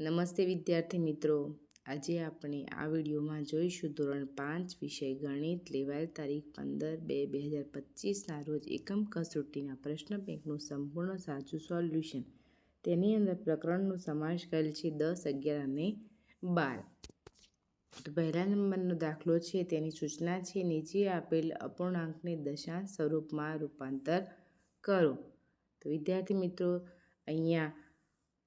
નમસ્તે વિદ્યાર્થી મિત્રો. આજે આપણે આ વિડીયોમાં જોઈશું ધોરણ પાંચ વિષય ગણિત લેવાયેલ તારીખ પંદર બે બે હજાર પચીસના રોજ એકમ કસોટીના પ્રશ્ન બેંકનું સંપૂર્ણ સાચું સોલ્યુશન. તેની અંદર પ્રકરણનો સમાવેશ કરેલ છે દસ, અગિયાર અને બાર. તો પહેલા નંબરનો દાખલો છે, તેની સૂચના છે, નીચે આપેલ અપૂર્ણાંકને દશાંશ સ્વરૂપમાં રૂપાંતર કરો. તો વિદ્યાર્થી મિત્રો, અહીંયા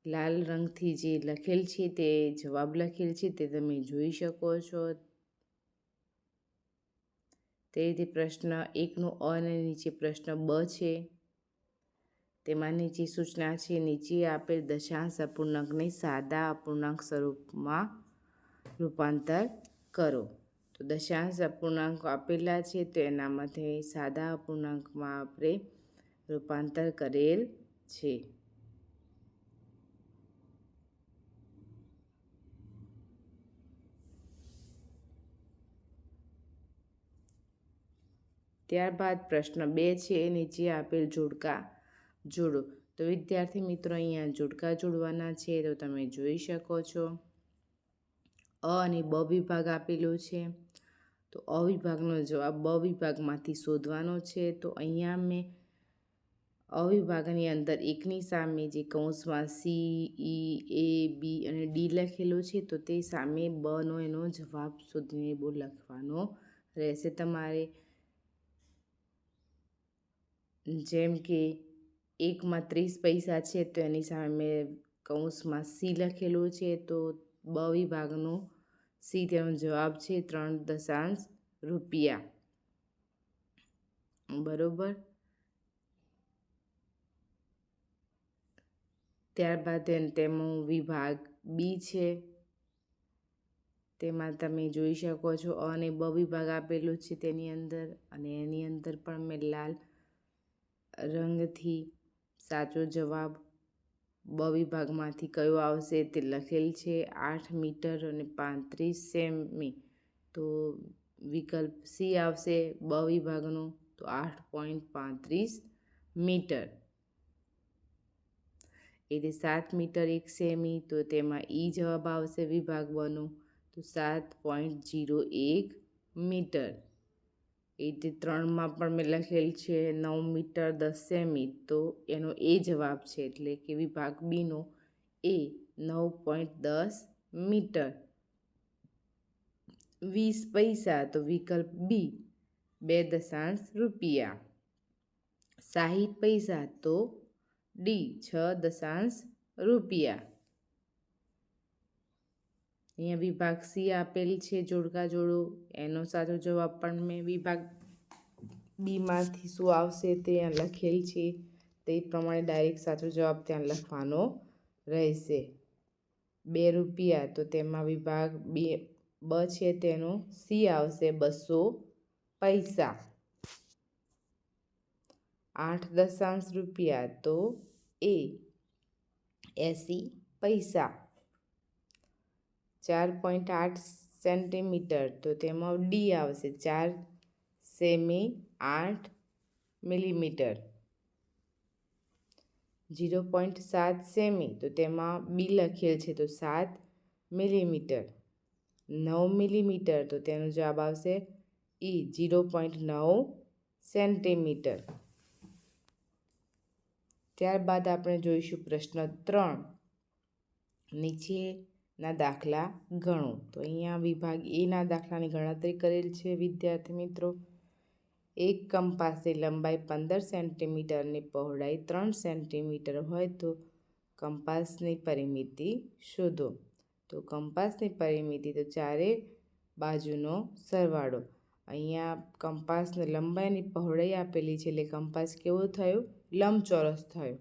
લાલ રંગથી જે લખેલ છે તે જવાબ લખેલ છે તે તમે જોઈ શકો છો. તે રીતે પ્રશ્ન એકનો અને નીચે પ્રશ્ન બ છે. તેમાં નીચે સૂચના છે, નીચે આપેલ દશાંશ અપૂર્ણાંકને સાદા અપૂર્ણાંક સ્વરૂપમાં રૂપાંતર કરો. તો દશાંશ અપૂર્ણાંક આપેલા છે તો એનામાંથી સાદા અપૂર્ણાંકમાં આપણે રૂપાંતર કરેલ છે. ત્યારબાદ પ્રશ્ન બે છે નીચે આપેલ જોડકા જોડો. તો વિદ્યાર્થી મિત્રો, અહીંયા જોડકા જોડવાના છે, તો તમે જોઈ શકો છો. અ અને બ વિભાગ આપેલો છે. તો અ વિભાગનો જવાબ બ વિભાગમાંથી શોધવાનો છે. તો અહીંયા મેં અવિભાગની અંદર એકની સામે જે કૌંસમાં સી ઈ એ બી અને ડી લખેલો છે, તો તે સામે બનો એનો જવાબ શોધીને બહુ લખવાનો રહેશે તમારે. જેમ કે એકમાં ત્રીસ પૈસા છે તો એની સામે કૌંસમાં સી લખેલું છે તો બ વિભાગનો સી તેનો જવાબ છે ત્રણ દશાંશ રૂપિયા. બરોબર? ત્યારબાદ તેનો વિભાગ બી છે. તેમાં તમે જોઈ શકો છો અને બ વિભાગ આપેલું છે તેની અંદર અને એની અંદર પણ મેં લાલ રંગથી સાચો જવાબ બ વિભાગમાંથી કયો આવશે તે લખેલ છે આઠ મીટર અને પાંત્રીસ સેમી. તો વિકલ્પ સી આવશે બ વિભાગનો તો આઠ પોઈન્ટ પાંત્રીસ મીટર. એટલે સાત મીટર એક સેમી, તો તેમાં ઈ જવાબ આવશે વિભાગ બનો. તો સાત પોઈન્ટ જીરો એક મીટર. એટલે ત્રણમાં પણ મેં લખેલ છે નવ મીટર દસ સેમી તો એનો એ જવાબ છે એટલે કે વિભાગ બીનો એ નવ પોઈન્ટ દસ મીટર. વીસ પૈસા, તો વિકલ્પ બી બે દશાંશ રૂપિયા. સાહીઠ પૈસા, તો ડી છ દશાંશ રૂપિયા. અહીંયા વિભાગ સી આપેલ છે, જોડકા જોડો. એનો સાચો જવાબ પણ મેં વિભાગ બીમાંથી શું આવશે તે લખેલ છે. તે પ્રમાણે ડાયરેક્ટ સાચો જવાબ ત્યાં લખવાનો રહેશે. બે રૂપિયા, તો તેમાં વિભાગ બે, બ છે તેનો. સી આવશે બસો પૈસા. આઠ દશાંશ રૂપિયા, તો એ, એંસી પૈસા. ચાર પોઈન્ટ આઠ સેન્ટીમીટર. તો તેમાં ડી આવશે. ચાર સેમી આઠ મિલીમીટર. જીરો પોઈન્ટ સાત સેમી. તો તેમાં બી લખેલ છે. તો સાત મિલીમીટર. નવ મિલીમીટર. તો તેનો જવાબ આવશે ઈ જીરો પોઈન્ટ નવ સેન્ટીમીટર. ત્યારબાદ આપણે જોઈશું પ્રશ્ન ત્રણ. નીચેના દાખલા ગણો. તો અહીંયા વિભાગ એના દાખલાની ગણતરી કરેલ છે, વિદ્યાર્થી મિત્રો. એક કંપાસની લંબાઈ પંદર સેન્ટીમીટરની પહોળાઈ ત્રણ સેન્ટીમીટર હોય તો કંપાસની પરિમિતિ શોધો. તો કંપાસની પરિમિતિ તો ચારે બાજુનો સરવાળો. અહીંયા કંપાસની લંબાઈની પહોળાઈ આપેલી છે એટલે કંપાસ કેવો થયો? લંબચોરસ થયો.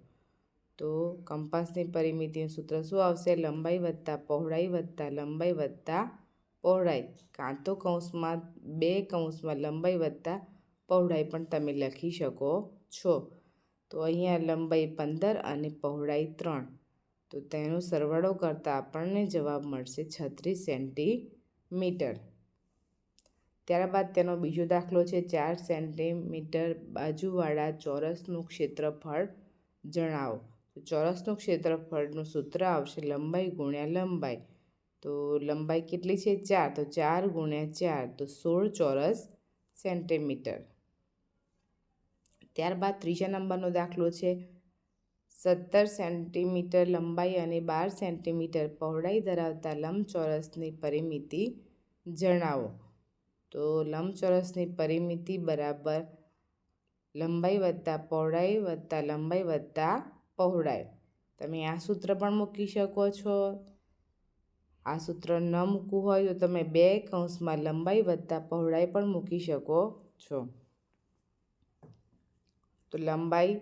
તો કંપાસની પરિમિતિનું સૂત્ર શું આવશે? લંબાઈ વત્તા પહોળાઈ વત્તા લંબાઈ વત્તા પહોળાઈ. કાં તો કૌંસમાં બે કૌંસમાં લંબાઈ વત્તા પહોળાઈ પણ તમે લખી શકો છો. તો અહીંયા લંબાઈ પંદર અને પહોળાઈ ત્રણ. તો તેનો સરવાળો કરતાં આપણને જવાબ મળશે છત્રીસ સેન્ટીમીટર. ત્યારબાદ તેનો બીજો દાખલો છે, ચાર સેન્ટીમીટર બાજુવાળા ચોરસનું ક્ષેત્રફળ જણાવો. તો ચોરસનું ક્ષેત્રફળનું સૂત્ર આવશે લંબાઈ ગુણ્યા લંબાઈ. તો લંબાઈ કેટલી છે? ચાર. તો ચાર ગુણ્યા ચાર. તો સોળ ચોરસ સેન્ટીમીટર. ત્યારબાદ ત્રીજા નંબરનો દાખલો છે. સત્તર સેન્ટીમીટર લંબાઈ અને બાર સેન્ટીમીટર પહોળાઈ ધરાવતા લંબચોરસની પરિમિતિ જણાવો. તો લંબચોરસની પરિમિતિ બરાબર લંબાઈ વત્તા પહોળાઈ વત્તા લંબાઈ વત્તા પહોળાઈ તમે આ સૂત્ર પણ મૂકી શકો છો. આ સૂત્ર ન મૂકવું હોય તો તમે બે કૌંસમાં લંબાઈ વત્તા પહોળાઈ પણ મૂકી શકો છો. તો લંબાઈ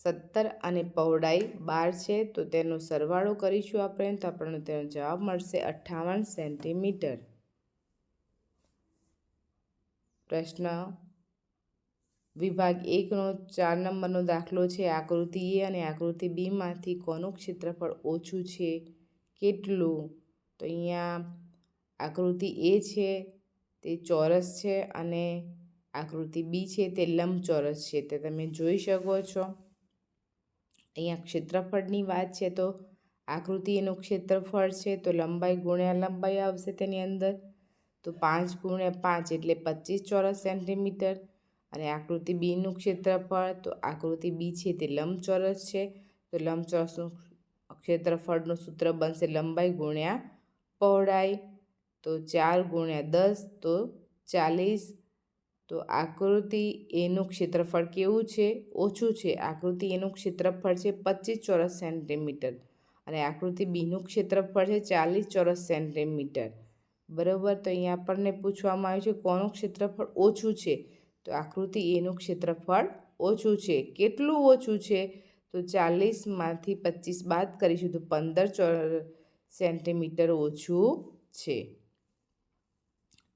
સત્તર અને પહોળાઈ બાર છે તો તેનો સરવાળો કરીશું આપણે તો આપણને તેનો જવાબ મળશે અઠ્ઠાવન સેન્ટીમીટર. પ્રશ્ન વિભાગ એકનો ચાર નંબરનો દાખલો છે. આકૃતિ એ અને આકૃતિ બીમાંથી કોનું ક્ષેત્રફળ ઓછું છે? કેટલું? તો અહીંયા આકૃતિ એ છે, તે ચોરસ છે અને આકૃતિ બી છે, તે લંબચોરસ છે. તે તમે જોઈ શકો છો. અહીંયા ક્ષેત્રફળની વાત છે, તો આકૃતિ એનું ક્ષેત્રફળ છે, તો લંબાઈ ગુણ્યા લંબાઈ આવશે તેની અંદર. તો પાંચ ગુણ્યા પાંચ એટલે પચીસ ચોરસ સેન્ટીમીટર. અને આકૃતિ બીનું ક્ષેત્રફળ, તો આકૃતિ બી છે તે લંબચોરસ છે, તો લંબચોરસનું ક્ષેત્રફળનું સૂત્ર બનશે લંબાઈ ગુણ્યા પહોળાઈ, તો ચાર ગુણ્યા દસ, તો ચાલીસ. તો આકૃતિ એનું ક્ષેત્રફળ કેવું છે? ઓછું છે. આકૃતિ એનું ક્ષેત્રફળ છે પચીસ ચોરસ સેન્ટીમીટર અને આકૃતિ બીનું ક્ષેત્રફળ છે ચાલીસ ચોરસ સેન્ટીમીટર. બરાબર? તો અહીંયા આપણને પૂછવામાં આવ્યું છે કોનું ક્ષેત્રફળ ઓછું છે? તો આકૃતિ એનું ક્ષેત્રફળ ઓછું છે. કેટલું ઓછું છે? તો ચાલીસમાંથી પચીસ બાદ કરીશું તો પંદર ચોર સેન્ટીમીટર ઓછું છે.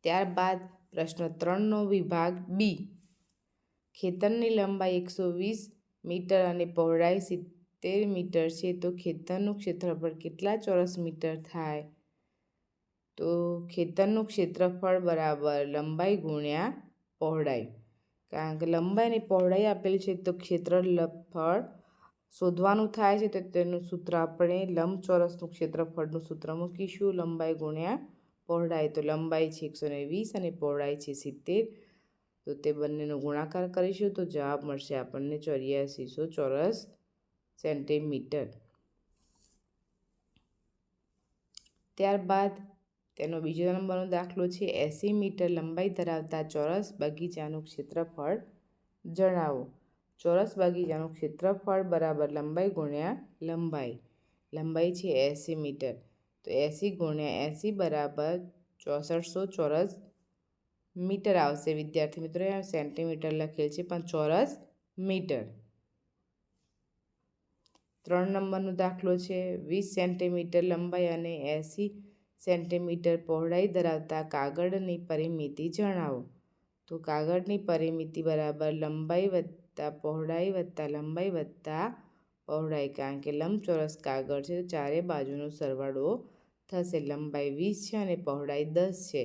ત્યારબાદ પ્રશ્ન ત્રણનો વિભાગ બી ખેતરની લંબાઈ એકસો વીસ મીટર અને પહોળાઈ સિત્તેર મીટર છે. તો ખેતરનું ક્ષેત્રફળ કેટલા ચોરસ મીટર થાય? તો ખેતરનું ક્ષેત્રફળ બરાબર લંબાઈ ગુણ્યા પહોળાઈ. કારણ કે લંબાઈની પહોળાઈ આપેલ છે તો ક્ષેત્રફળ શોધવાનું થાય છે તો તેનું સૂત્ર આપણે લંબચોરસનું ક્ષેત્રફળનું સૂત્ર મૂકીશું. લંબાઈ ગુણ્યા પહોળાઈ તો લંબાઈ છે એકસો વીસ અને પહોળાઈ છે સિત્તેર. તો તે બંનેનો ગુણાકાર કરીશું તો જવાબ મળશે આપણને ચોર્યાસીસો ચોરસ સેન્ટીમીટર. ત્યારબાદ તેનો બીજો નંબરનો દાખલો છે, એંસી મીટર લંબાઈ ધરાવતા ચોરસ બગીચાનું ક્ષેત્રફળ જણાવો. ચોરસ બગીચાનું ક્ષેત્રફળ બરાબર લંબાઈ ગુણ્યા લંબાઈ. લંબાઈ છે એંસી મીટર. તો એંસી ગુણ્યા એંસી બરાબર ચોસઠસો ચોરસ મીટર આવશે. વિદ્યાર્થી મિત્રો સેન્ટીમીટર લખેલ છે, પણ ચોરસ મીટર. ત્રણ નંબરનો દાખલો છે, વીસ સેન્ટીમીટર લંબાઈ અને એંસી સેન્ટીમીટર પહોળાઈ ધરાવતા કાગળની પરિમિતિ જણાવો. તો કાગળની પરિમિતિ બરાબર લંબાઈ વત્તા પહોળાઈ વત્તા લંબાઈ વત્તા પહોળાઈ, કારણ કે લંબચોરસ કાગળ છે, તો ચારે બાજુનો સરવાળો થશે. લંબાઈ વીસ છે અને પહોળાઈ દસ છે.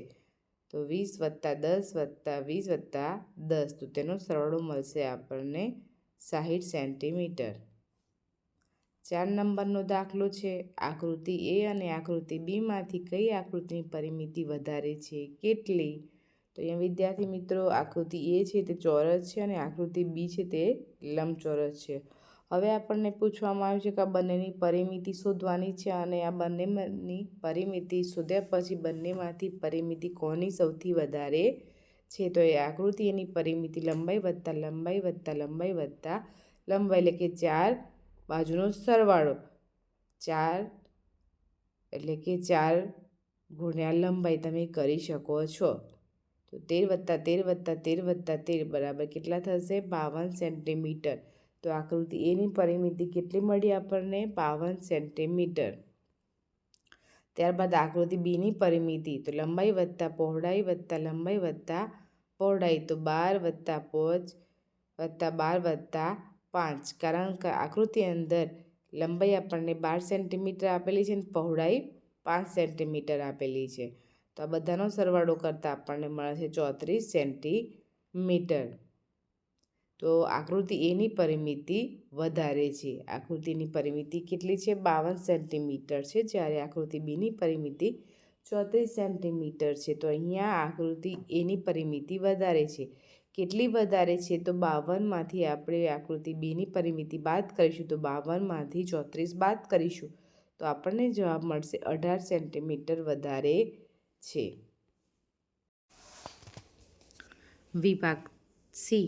તો વીસ વત્તા દસ વત્તા વીસ વત્તા દસ, તો તેનો સરવાળો મળશે આપણને સાહીઠ સેન્ટીમીટર. ચાર નંબરનો દાખલો છે. આકૃતિ એ અને આકૃતિ બીમાંથી કઈ આકૃતિની પરિમિતિ વધારે છે? કેટલી? તો અહીંયા વિદ્યાર્થી મિત્રો, આકૃતિ એ છે તે ચોરસ છે અને આકૃતિ બી છે તે લંબચોરસ છે. હવે આપણને પૂછવામાં આવ્યું છે કે આ બંનેની પરિમિતિ શોધવાની છે અને આ બંનેની પરિમિતિ શોધ્યા પછી બંનેમાંથી પરિમિતિ કોની સૌથી વધારે છે? તો એ આકૃતિ એની પરિમિતિ લંબાઈ વત્તા લંબાઈ વત્તા લંબાઈ વત્તા લંબાઈ એટલે કે ચાર બાજુનો સરવાળો. ચાર એટલે કે ચાર ગુણ્યા લંબાઈ તમે કરી શકો છો. તો તેર વત્તા તેર વત્તા તેર વત્તા તેર બરાબર કેટલા થશે? બાવન સેન્ટીમીટર. તો આકૃતિ એની પરિમિતિ કેટલી મળી આપણને? બાવન સેન્ટીમીટર. ત્યારબાદ આકૃતિ બીની પરિમિતિ. તો લંબાઈ વત્તા પહોળાઈ વત્તા લંબાઈ વત્તા પહોળાઈ. તો બાર વત્તા પોચ વત્તા બાર વત્તા પાંચ, કારણ કે આકૃતિ અંદર લંબાઈ આપણને બાર સેન્ટીમીટર આપેલી છે અને પહોળાઈ પાંચ સેન્ટીમીટર આપેલી છે. તો આ બધાનો સરવાળો કરતાં આપણને મળે છે ચોત્રીસ સેન્ટીમીટર. તો આકૃતિ એની પરિમિતિ વધારે છે. આકૃતિની પરિમિતિ કેટલી છે? બાવન સેન્ટીમીટર છે. જ્યારે આકૃતિ બીની પરિમિતિ ચોત્રીસ સેન્ટીમીટર છે. તો અહીંયા આકૃતિ એની પરિમિતિ વધારે છે. કેટલી વધારે છે તો બાવનમાંથી આપણે આકૃતિ બીની પરિમિતિ બાદ કરીશું તો બાવનમાંથી ચોત્રીસ બાદ કરીશું. તો આપણને જવાબ મળશે અઢાર સેન્ટીમીટર વધારે છે. વિભાગ સી.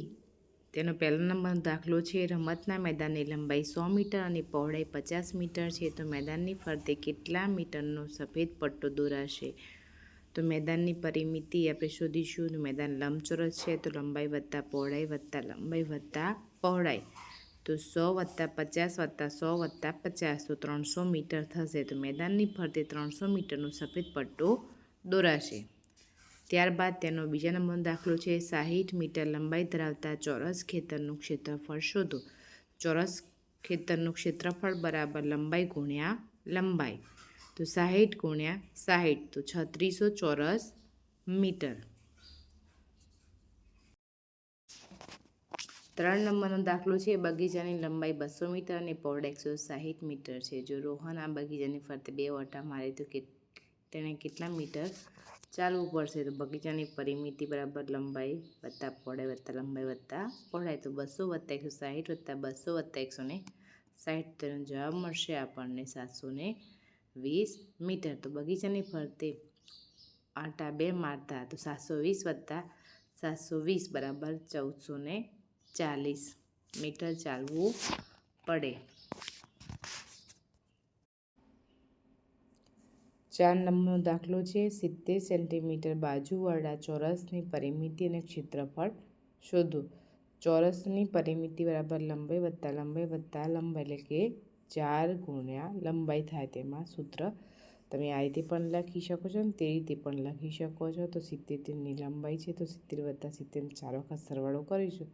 તેનો પહેલો નંબર દાખલો છે. રમતના મેદાનની લંબાઈ સો મીટર અને પહોળાઈ પચાસ મીટર છે. તો મેદાનની ફરતે કેટલા મીટરનો સફેદ પટ્ટો દોરાશે? તો મેદાનની પરિમિતિ આપણે શોધીશું. તો મેદાન લંબચોરસ છે, તો લંબાઈ વત્તા પહોળાઈ વત્તા લંબાઈ વત્તા પહોળાઈ. તો સો વત્તા પચાસ વત્તા સો વત્તા પચાસ, તો ત્રણસો મીટર થશે. તો મેદાનની ફરતે ત્રણસો મીટરનો સફેદ પટ્ટો દોરાશે. ત્યારબાદ તેનો બીજા નંબરનો દાખલો છે, સાહીઠ મીટર લંબાઈ ધરાવતા ચોરસ ખેતરનું ક્ષેત્રફળ શોધો. ચોરસ ખેતરનું ક્ષેત્રફળ બરાબર લંબાઈ ગુણ્યા લંબાઈ. તો સાહીઠ ગુણ્યા સાહીઠ, તો છત્રીસો ચોરસ મીટર. ત્રણ નંબરનો દાખલો છે બગીચાની લંબાઈ બસો મીટર અને પહોળાઈ એકસો સાહીઠ મીટર છે. જો રોહન આ બગીચાની ફરતે બે વટા મારે, તો કે તેણે કેટલા મીટર ચાલવું પડશે? તો બગીચાની પરિમિતિ બરાબર લંબાઈ વત્તા પહોળાઈ વત્તા લંબાઈ વત્તા પહોળાઈ, તો બસો વત્તા એકસો સાહીઠ વત્તા બસો વત્તા એકસો ને સાહીઠ. તેનો જવાબ મળશે આપણને સાતસો ને વીસ મીટર. તો બગીચાની ફરતે આટા બે મારતા તો સાતસો વીસ વત્તા સાતસો વીસ બરાબર ચૌદસો ને ચાલીસ મીટર ચાલવું પડે. ચાર નંબરનો દાખલો છે. સિત્તેર સેન્ટીમીટર બાજુવાળા ચોરસની પરિમિતિ અને ક્ષેત્રફળ શોધો. ચોરસની પરિમિતિ બરાબર લંબાઈ વત્તા લંબાઈ વત્તા લંબાઈ એટલે કે ચાર ગુણ્યા લંબાઈ થાય તેમાં સૂત્ર. તમે આ રીતે પણ લખી શકો છો ને તે રીતે પણ લખી શકો છો. તો સિત્તેરની લંબાઈ છે તો સિત્તેર વત્તા સિત્તેર ચાર વખત સરવાળો કરીશું.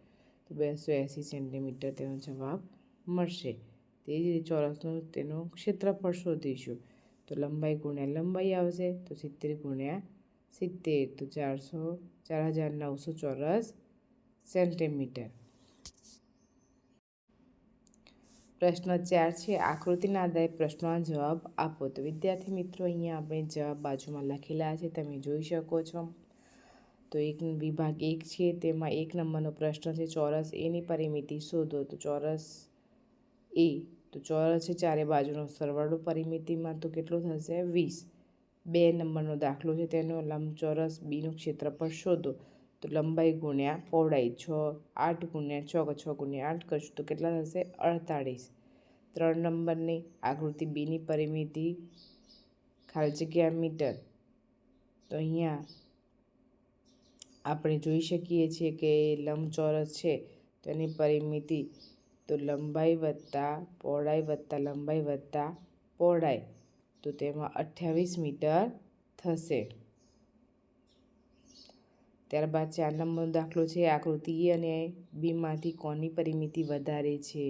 તો બેસો એંસી સેન્ટીમીટર તેનો જવાબ મળશે. તે જ રીતે ચોરસનું તેનું ક્ષેત્રફળ શોધીશું. તો લંબાઈ ગુણ્યા લંબાઈ આવશે તો સિત્તેર ગુણ્યા સિત્તેર. તો ચારસો ચાર હજાર નવસો ચોરસ સેન્ટીમીટર. પ્રશ્ન ચાર છે, આકૃતિના આધારે પ્રશ્નોના જવાબ આપો. તો વિદ્યાર્થી મિત્રો, અહીંયા આપણે જવાબ બાજુમાં લખેલા છે, તમે જોઈ શકો છો. તો એક વિભાગ એક છે, તેમાં એક નંબરનો પ્રશ્ન છે, ચોરસ એની પરિમિતિ શોધો. તો ચોરસ એ તો ચોરસ છે, ચારે બાજુનો સરવાળો પરિમિતિમાં. તો કેટલો થશે? વીસ. બે નંબરનો દાખલો છે, તેનો લંબચોરસ બીનું ક્ષેત્રફળ શોધો. તો લંબાઈ ગુણ્યા પહોળાઈ છ, આઠ ગુણ્યા છ છ ગુણ્યા આઠ કરશું તો કેટલા થશે? અડતાળીસ. ત્રણ નંબરની આકૃતિ બીની પરિમિતિ ખાલી જગ્યા મીટર. તો અહીંયા આપણે જોઈ શકીએ છીએ કે લંબચોરસ છે તેની પરિમિતિ તો લંબાઈ વત્તા પહોળાઈ વત્તા લંબાઈ વત્તા પહોળાઈ. તો તેમાં અઠ્યાવીસ મીટર થશે. ત્યારબાદ ચાર નંબરનો દાખલો છે આકૃતિ એ અને બીમાંથી કોની પરિમિતિ વધારે છે?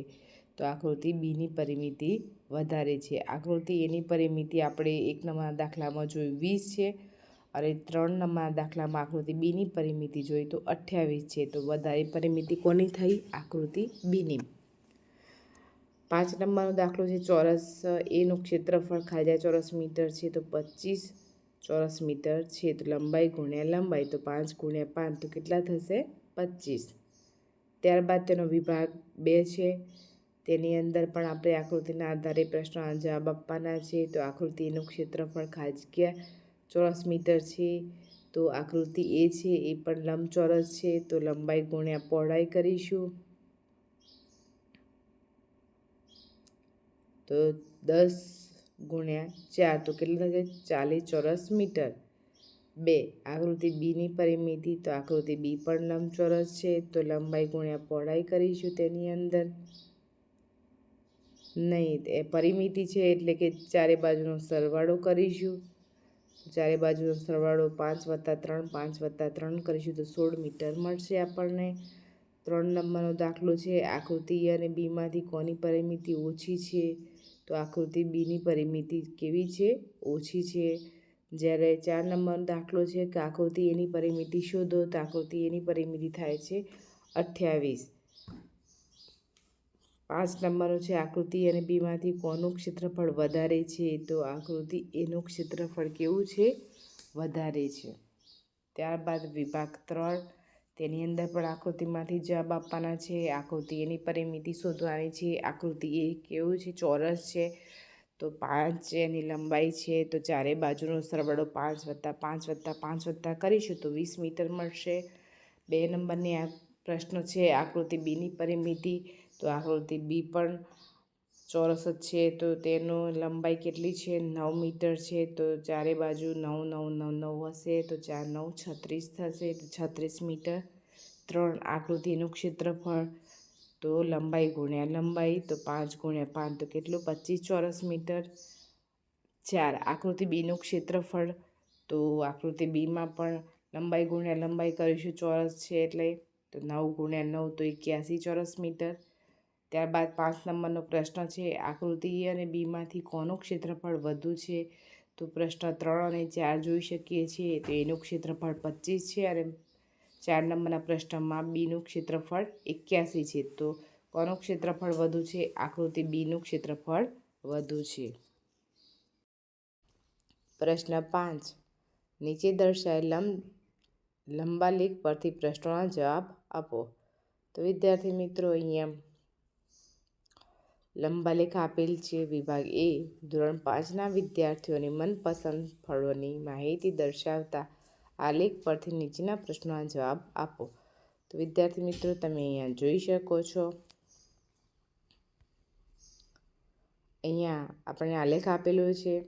તો આકૃતિ બીની પરિમિતિ વધારે છે. આકૃતિ એની પરિમિતિ આપણે એક નંબરના દાખલામાં જોઈ વીસ છે અને ત્રણ નંબરના દાખલામાં આકૃતિ બીની પરિમિતિ જોઈ તો અઠ્યાવીસ છે. તો વધારે પરિમિતિ કોની થઈ? આકૃતિ બીની. પાંચ નંબરનો દાખલો છે ચોરસ એનું ક્ષેત્રફળ ખાલી ચોરસ મીટર છે તો પચીસ ચોરસ મીટર છે તો લંબાઈ ગુણ્યા લંબાઈ તો પાંચ ગુણ્યા પાંચ, તો કેટલા થશે? પચીસ ત્યારબાદ તેનો વિભાગ બે છે. તેની અંદર પણ આપણે આકૃતિના આધારે પ્રશ્નોના જવાબ આપવાના છે. તો આકૃતિનું ક્ષેત્રફળ ખાલી જગ્યા ચોરસ મીટર છે. તો આકૃતિ એ છે, એ પણ લંબચોરસ છે. તો લંબાઈ ગુણ્યા પહોળાઈ કરીશું. તો દસ ગુણ્યા ચાર, તો કેટલું થશે ચાલીસ ચોરસ મીટર. બે, આકૃતિ બીની પરિમિતિ, તો આકૃતિ બી પણ લંબચોરસ છે, તો લંબાઈ ગુણ્યા પહોળાઈ કરીશું તેની અંદર. નહીં, એ પરિમિતિ છે એટલે કે ચારે બાજુનો સરવાળો કરીશું. ચારે બાજુનો સરવાળો પાંચ વત્તા ત્રણ, પાંચ વત્તા ત્રણ કરીશું, તો સોળ મીટર મળશે આપણને. ત્રણ નંબરનો દાખલો છે, આકૃતિ અને બીમાંથી કોની પરિમિતિ ઓછી છે? તો આકૃતિ બીની પરિમિતિ કેવી છે? ઓછી છે. જ્યારે ચાર નંબરનો દાખલો છે કે આકૃતિ એની પરિમિતિ શોધો તો આકૃતિ એની પરિમિતિ થાય છે અઠ્યાવીસ. પાંચ નંબરનો છે આકૃતિ અને બીમાંથી કોનું ક્ષેત્રફળ વધારે છે? તો આકૃતિ એનું ક્ષેત્રફળ કેવું છે? વધારે છે. ત્યારબાદ વિભાગ ત્રણ. તેની અંદર પણ આકૃતિમાંથી જવાબ આપવાના છે આકૃતિ, એની પરિમિતિ શોધવાની છે. આકૃતિ એ કેવું છે, ચોરસ છે, તો પાંચ એની લંબાઈ છે, તો ચારે બાજુનો સરવાળો પાંચ વત્તા પાંચ વત્તા પાંચ વત્તા કરીશું તો વીસ મીટર મળશે. બે નંબરની આ પ્રશ્ન છે, આકૃતિ બીની પરિમિતિ, તો આકૃતિ બી પણ ચોરસ જ છે, તો તેનો લંબાઈ કેટલી છે? નવ મીટર છે, તો ચારે બાજુ નવ નવ નવ નવ હશે, તો ચાર, નવ, છત્રીસ થશે છત્રીસ મીટર. ત્રણ આકૃતિનું ક્ષેત્રફળ, તો લંબાઈ ગુણ્યા લંબાઈ, તો પાંચ ગુણ્યા પાંચ, તો કેટલું? પચીસ ચોરસ મીટર. ચાર આકૃતિ બીનું ક્ષેત્રફળ, તો આકૃતિ બીમાં પણ લંબાઈ ગુણ્યા લંબાઈ કરીશું, ચોરસ છે એટલે, તો નવ ગુણ્યા નવ, તો એક્યાસી ચોરસ મીટર. ત્યારબાદ પાંચ નંબરનો પ્રશ્ન છે, આકૃતિ એ અને બીમાંથી કોનું ક્ષેત્રફળ વધુ છે? તો પ્રશ્ન ત્રણ અને ચાર જોઈ શકીએ છીએ. તો એનું ક્ષેત્રફળ પચીસ છે અને ચાર નંબરના પ્રશ્નમાં બીનું ક્ષેત્રફળ એક્યાસી છે. તો કોનું ક્ષેત્રફળ વધુ છે? આકૃતિ બીનું ક્ષેત્રફળ વધુ છે. પ્રશ્ન પાંચ. નીચે દર્શાવેલ લંબ, લંબાલેખ પરથી પ્રશ્નોના જવાબ આપો. તો વિદ્યાર્થી મિત્રો, અહીંયા લંબાલેખ આપેલ છે. વિભાગ એ ધોરણ પાંચના વિદ્યાર્થીઓની મનપસંદ ફળોની માહિતી દર્શાવતા આલેખ પરથી નીચેના પ્રશ્નોના જવાબ આપો. તો વિદ્યાર્થી મિત્રો, તમે અહીંયા જોઈ શકો છો. અહીંયા આપણે આલેખ આપેલો છે.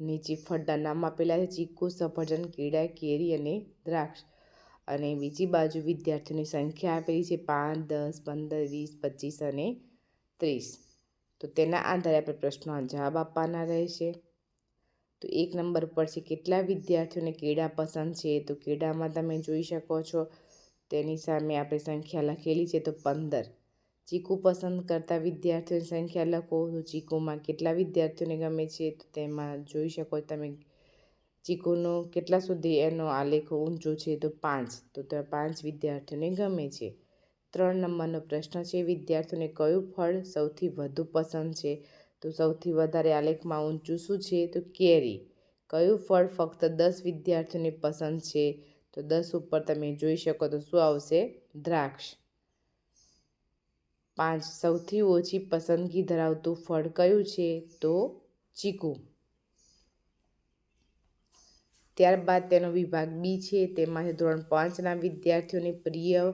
નીચે ફળના નામ આપેલા છે. ચીકુ, સફરજન, કેળા, કેરી અને દ્રાક્ષ. અને બીજી બાજુ વિદ્યાર્થીઓની સંખ્યા આપેલી છે. પાંચ, દસ, પંદર, વીસ, પચીસ અને ત્રીસ. તો તેના આધારે આપણે પ્રશ્નોના જવાબ આપવાના રહેશે. તો એક નંબર પર છે, કેટલા વિદ્યાર્થીઓને કેળા પસંદ છે? તો કેળામાં તમે જોઈ શકો છો, તેની સામે આપણે સંખ્યા લખેલી છે, તો પંદર. ચીકુ પસંદ કરતા વિદ્યાર્થીઓની સંખ્યા લખો, તો ચીકુમાં કેટલા વિદ્યાર્થીઓને ગમે છે? તો તેમાં જોઈ શકો તમે, ચીકુનો કેટલા સુધી એનો આલેખ ઊંચો છે? તો પાંચ. તો ત્યાં પાંચ વિદ્યાર્થીઓને ગમે છે. ત્રણ નંબરનો પ્રશ્ન છે, વિદ્યાર્થીઓને કયું ફળ સૌથી વધુ પસંદ છે? તો સૌથી વધારે આલેખમાં ઊંચું શું છે? તો કેરી. કયું ફળ ફક્ત દસ વિદ્યાર્થીઓને પસંદ છે? તો દસ ઉપર તમે જોઈ શકો તો શું આવશે? દ્રાક્ષ. પાંચ. સૌથી ઓછી પસંદગી ધરાવતું ફળ કયું છે? તો ચીકુ. ત્યારબાદ તેનો વિભાગ બી છે. તેમાંથી ધોરણ પાંચના વિદ્યાર્થીઓને પ્રિય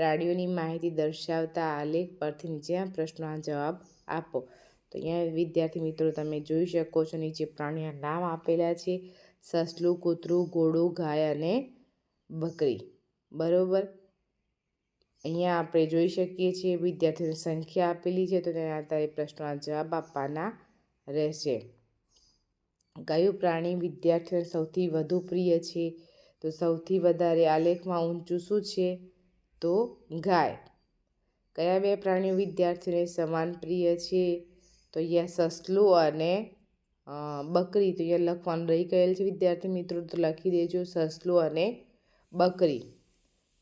પ્રાણીઓની માહિતી દર્શાવતા આલેખ પરથી નીચેના પ્રશ્નોના જવાબ આપો. તો અહીંયા વિદ્યાર્થી મિત્રો, તમે જોઈ શકો છો નીચે પ્રાણીના નામ આપેલા છે. સસલું, કૂતરું, ઘોડું, ગાય અને બકરી. બરોબર? અહીંયા આપણે જોઈ શકીએ છીએ વિદ્યાર્થીઓની સંખ્યા આપેલી છે, તો તેના આધારે પ્રશ્નોના જવાબ આપવાના રહેશે. કયું પ્રાણી વિદ્યાર્થીઓને સૌથી વધુ પ્રિય છે? તો સૌથી વધારે આલેખમાં ઊંચું શું છે? તો ગાય. કયા બે પ્રાણીઓ વિદ્યાર્થીઓને સમાન પ્રિય છે? તો અહીંયા સસલું અને બકરી. તો અહીંયા લખવાનું રહી ગયેલ છે. વિદ્યાર્થી મિત્રો, તો લખી દેજો સસલું અને બકરી.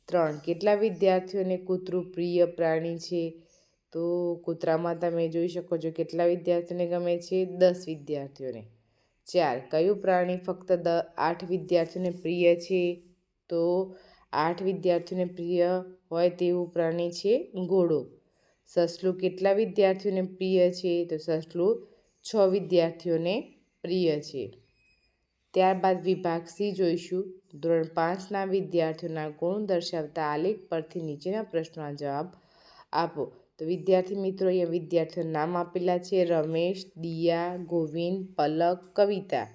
ત્રણ. કેટલા વિદ્યાર્થીઓને કૂતરું પ્રિય પ્રાણી છે? તો કૂતરામાં તમે જોઈ શકો છો કેટલા વિદ્યાર્થીઓને ગમે છે? દસ વિદ્યાર્થીઓને. ચાર. કયું પ્રાણી ફક્ત દ, આઠ વિદ્યાર્થીઓને પ્રિય છે? તો આઠ વિદ્યાર્થીઓને પ્રિય હોય તેવું પ્રાણી છે ઘોડો સસલું કેટલા વિદ્યાર્થીઓને પ્રિય છે? તો સસલું છ વિદ્યાર્થીઓને પ્રિય છે. ત્યારબાદ વિભાગ સી જોઈશું. ધોરણ પાંચના વિદ્યાર્થીઓના ગુણ દર્શાવતા આલેખ પરથી નીચેના પ્રશ્નોના જવાબ આપો. તો વિદ્યાર્થી મિત્રો, અહીંયા વિદ્યાર્થીઓના નામ આપેલા છે. રમેશ, દિયા, ગોવિંદ, પલક, કવિતા.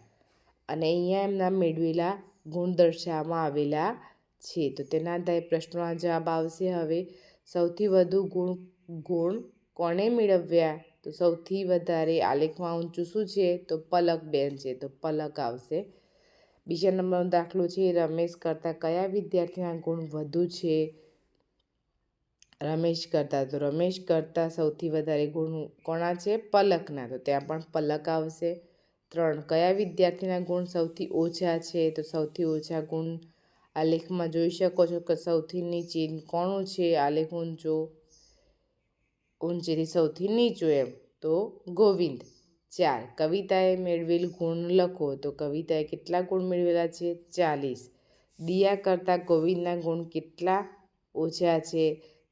અને અહીંયા એમના મેળવેલા ગુણ દર્શાવવામાં આવેલા છે. તો તેના આધારે પ્રશ્નોના જવાબ આવશે હવે, સૌથી વધુ ગુણ ગુણ કોણે મેળવ્યા? તો સૌથી વધારે આલેખમાં ઊંચું શું છે? તો પલક બેન છે. તો પલક આવશે. બીજા નંબરનો દાખલો છે, રમેશ કરતાં કયા વિદ્યાર્થીના ગુણ વધુ છે? રમેશ કરતાં. તો રમેશ કરતાં સૌથી વધારે ગુણ કોણા છે? પલકના. તો ત્યાં પણ પલક આવશે. ત્રણ, કયા વિદ્યાર્થીના ગુણ સૌથી ઓછા છે? તો સૌથી ઓછા ગુણ આલેખમાં જોઈ શકો છો કે સૌથી નીચે કોણું છે? આ લેખ ઊંચો ઊંચેથી સૌથી નીચું એમ. તો ગોવિંદ. ચાર. કવિતાએ મેળવેલ ગુણ લખો. તો કવિતાએ કેટલા ગુણ મેળવેલા છે? ચાલીસ. દિયા કરતાં ગોવિંદના ગુણ કેટલા ઓછા છે?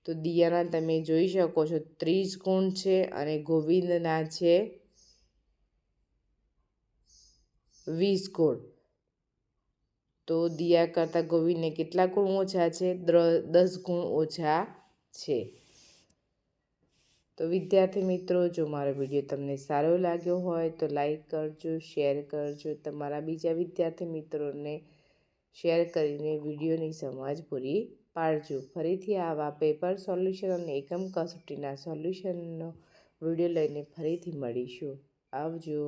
તો દિયાના તમે જોઈ શકો છો ત્રીસ ગુણ છે અને ગોવિંદના છે વીસ ગુણ. તો દિયા કરતાં ગોવિંદને કેટલા ગુણ ઓછા છે? દસ ગુણ ઓછા છે. તો વિદ્યાર્થી મિત્રો, જો મારો વીડિયો તમને સારો લાગ્યો હોય તો લાઈક કરજો, શેર કરજો. તમારા બીજા વિદ્યાર્થી મિત્રોને શેર કરીને વિડીયોની સમજ પૂરી પાડજો. ફરીથી આવા પેપર સોલ્યુશન અને એકમ કસોટીના સોલ્યુશનનો વીડિયો લઈને ફરીથી મળીશું. આવજો.